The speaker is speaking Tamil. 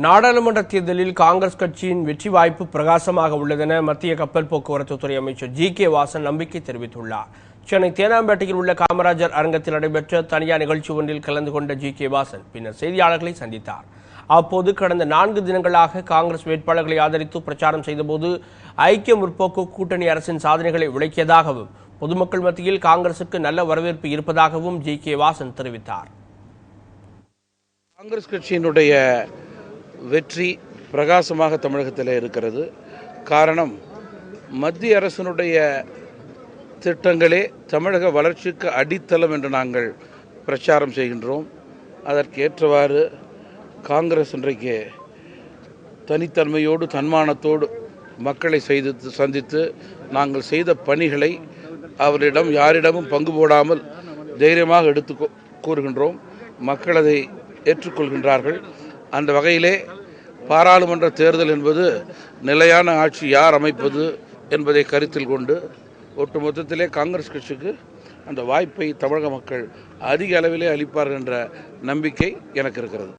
நாடாளுமன்ற தேர்தலில் காங்கிரஸ் கட்சியின் வெற்றி வாய்ப்பு பிரகாசமாக உள்ளதென மத்திய கப்பல் போக்குவரத்து துறை அமைச்சர் ஜி கே வாசன் நம்பிக்கை தெரிவித்துள்ளார். சென்னை தேனாம்பேட்டையில் உள்ள காமராஜர் அரங்கத்தில் நடைபெற்ற தனியார் நிகழ்ச்சி ஒன்றில் கலந்து கொண்ட ஜி கே வாசன் பின்னர் செய்தியாளர்களை சந்தித்தார். அப்போது கடந்த நான்கு தினங்களாக காங்கிரஸ் வேட்பாளர்களை ஆதரித்து பிரச்சாரம் செய்தபோது ஐக்கிய முற்போக்கு கூட்டணி அரசின் சாதனைகளை விளக்கியதாகவும் பொதுமக்கள் மத்தியில் காங்கிரசுக்கு நல்ல வரவேற்பு இருப்பதாகவும் ஜி கே வாசன் தெரிவித்தார். காங்கிரஸ் கட்சியினுடைய வெற்றி பிரகாசமாக தமிழகத்தில் இருக்கிறது. காரணம் மத்திய அரசினுடைய திட்டங்களே தமிழக வளர்ச்சிக்கு அடித்தளம் என்று நாங்கள் பிரச்சாரம் செய்கின்றோம். அதற்கேற்றவாறு காங்கிரஸ் இன்றைக்கு தனித்தன்மையோடு தன்மானத்தோடு மக்களை செய்து சந்தித்து நாங்கள் செய்த பணிகளை அவரிடம் யாரிடமும் பங்கு போடாமல் தைரியமாக எடுத்து கூறுகின்றோம். மக்கள் அதை ஏற்றுக்கொள்கின்றார்கள். அந்த வகையிலே பாராளுமன்ற தேர்தல் என்பது நிலையான ஆட்சி யார் அமைப்பது என்பதை கருத்தில் கொண்டு ஒட்டுமொத்தத்திலே காங்கிரஸ் கட்சிக்கு அந்த வாய்ப்பை தமிழக மக்கள் அதிக அளவிலே அளிப்பார் என்ற நம்பிக்கை எனக்கு இருக்கிறது.